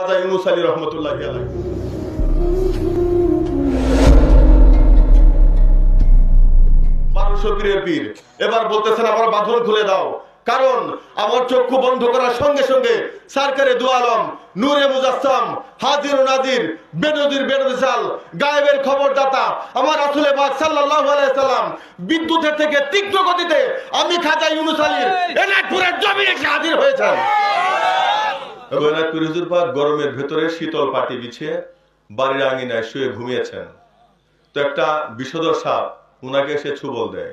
রাজা ইউনুস আলী রহমতুল্লাহ এবার বলতেছেন, আমার বাঁধন খুলে দাও। কারণ আমার চক্ষু বন্ধ করার সঙ্গে সঙ্গে সরকারে নূরে মুজাসসাম হাজির ও নাজির গায়েবের খবরদাতা, আমার আসলে বাদ আলাইহি সাল্লাম বিদ্যুতের থেকে তীক্ষ্ণ গতিতে আমি খাজা ইউনুস আলীর এসে হাজির হয়েছেন। এনায়তপুর হুজুর পাক গরমের ভেতরে শীতল পাটি বিছিয়ে বাড়ির আঙিনায় শুয়ে ঘুমিয়েছেন। তো একটা বিষধর সাপ উনাকে এসে ছুবল দেয়।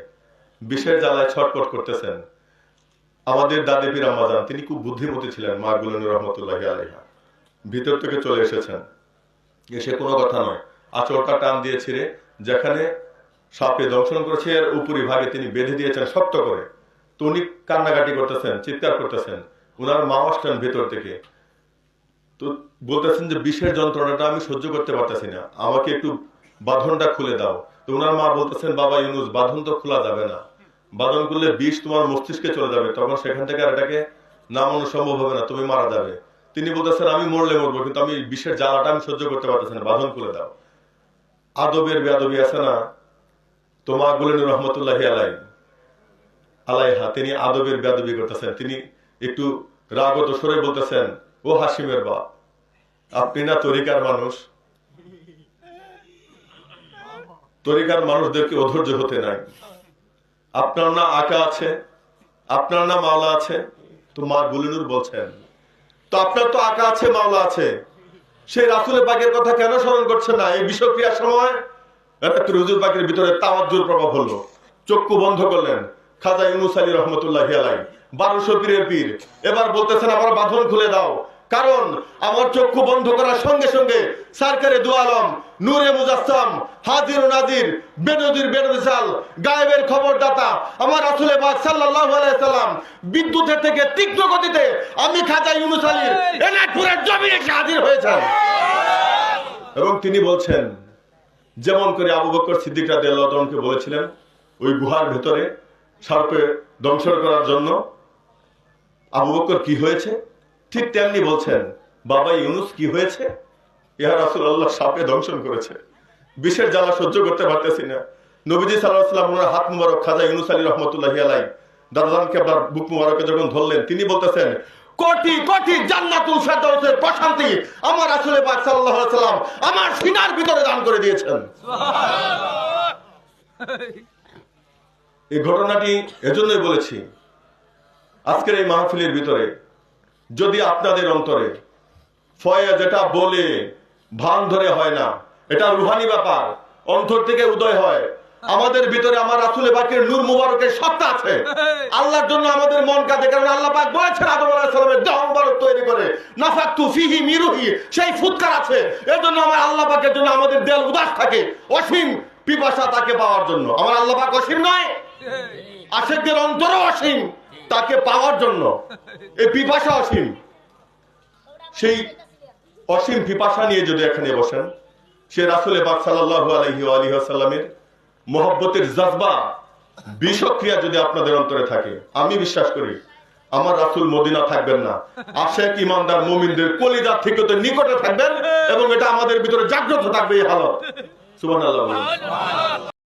বিষের জ্বালায় ছটপট করতেছেন। আমাদের দাদি পীর আম্মাজান, তিনি খুব বুদ্ধিমতী ছিলেন, মা গুলনুর রহমতুল্লাহ আলহা ভিতর থেকে চলে এসেছেন। এসে কোনো কথা নয়। আচরটা টান দিয়ে ছিঁড়ে, যেখানে সাপে দংশন করেছে, এর উপরি ভাগে তিনি বেঁধে দিয়েছেন শক্ত করে। তো উনি কান্নাকাটি করতেছেন, চিৎকার করতেছেন। উনার মা আসলেন ভেতর থেকে। তো বলতেছেন যে বিষের যন্ত্রণাটা আমি সহ্য করতে পারতেছি না। আমাকে একটু বাঁধনটা খুলে দাও। তো ওনার মা বলতেছেন, বাবা ইউনুস, বাঁধন তো খোলা যাবে না। বাঁধন করলে বিষ তোমার মস্তিষ্কে চলে যাবে। তখন সেখান থেকে আর এটাকে নামানো সম্ভব হবে না। তুমি মারা যাবে। তিনি বলতেছেন, আমি মরলে মরবো, কিন্তু আমি বিষের জ্বালাটা আমি সহ্য করতে পারতেছি না। বাঁধন খুলে দাও। আদবের বেয়াদবি আছে না? তোমা গুলেন রহমতুল্লাহ আলাই আলাইহা, তিনি আদবের বেয়াদবি করতেছেন। তিনি একটু রাগত সরে বলতেছেন, ও হাসিমের বাপ। আপনি না তরিকার মানুষ? তরিকার মানুষদেরকে অধৈর্য হতে নাই। আপনার না আকা আছে, আপনার না মাওলা আছে, তো মা গুলিনুর বলছেন, তো আপনার তো আকা আছে, মাওলা আছে। সেই রাসুলের পাকের কথা কেন স্মরণ করছে না? এই বিষক্রিয়ার সময় হুজুর পাকের ভিতরে তাওয়াজ্জুর প্রভাব হলো। চক্ষু বন্ধ করলেন খাজা ইউনুস আলী রহমতুল্লাহ আলাই বারোশো পীরের পীর। এবার বলতেছেন, আমার বাঁধন খুলে দাও। কারণ আমার চক্ষু বন্ধ করার সঙ্গে সঙ্গে সরকারে দু আলম, নূরে মুজাসসাম হাজির নাজির, বেনজির বেনমিসাল গায়েবের খবরদাতা, আমার আসলে সাল্লাল্লাহু আলাইহি সাল্লাম বিদ্যুতের থেকে তীক্ষ্ণ গতিতে আমি খাজা ইউনুস আলীর এনায়তপুরের জমিনে এসে হাজির হয়েছেন। এবং তিনি বলছেন, যেমন করে আবু বকর সিদ্দিক তাআলাকে বলেছিলেন, ওই গুহার ভেতরে সার্পে দংশন করার জন্য আবু বকর কি হয়েছে? ঠিক তেমনি বলছেন বাবা ইউনুস কি হয়েছে? ইহা রাসুল আল্লাহ সাপে দংশন করেছে। বিষের জ্বালা সহ্য করতে পারতেছি না। নবীজি আলাইহি ওনার হাত মুবারক খাজা ইউনুস আলী রহমতুল্লাহি আলাই দাদাজান কেবলার বুক মুবারকে যখন ধরলেন তিনি বলতেছেন কোটি কোটি জান্নাতুল ফেরদাউসের প্রশান্তি আমার আসলে পাক সাল্লাল্লাহু আলাইহি সাল্লাম আমার সিনার ভিতরে দান করে দিয়েছেন। এই ঘটনাটি এজন্যই বলেছি আজকের এই মাহফিলের ভিতরে যদি আপনাদের অন্তরে ফয়ে যেটা বলে ভান ধরে হয় না, এটা রুহানি ব্যাপার, অন্তর থেকে উদয় হয়। আমাদের ভিতরে আমার রাসুলে পাকের নূর মুবারকের সত্তা আছে। আল্লাহর জন্য আমাদের মন কাঁদে, কারণ আল্লাহ পাক বলেছেন আদম আলাইহিস সালামের দেহ মুবারক তৈরি করে, নাফাকতু ফিহি মিরুহি, সেই ফুৎকার আছে। এর জন্য আমার আল্লাহ পাকের জন্য আমাদের দেল উদাস থাকে, অসীম পিপাসা তাকে পাওয়ার জন্য। আমার আল্লাহ পাক অসীম নয়, আশেকদের অন্তরও অসীম। তাকে পাওয়ার জন্য। এই পিপাসা অসীম। সেই অসীম পিপাসা নিয়ে যদি এখানে বসেন, সে রাসুল আলাইহি ওয়া আলিহি ওয়াসাল্লামের মহব্বতের জজবা, বিষক্রিয়া যদি আপনাদের অন্তরে থাকে, আমি বিশ্বাস করি, আমার রাসুল মদিনা থাকবেন না। আশেক ইমানদার মুমিনদের কলিজার থেকে তো নিকটে থাকবেন এবং এটা আমাদের ভিতরে জাগ্রত থাকবে এই হালত। সুবহানাল্লাহ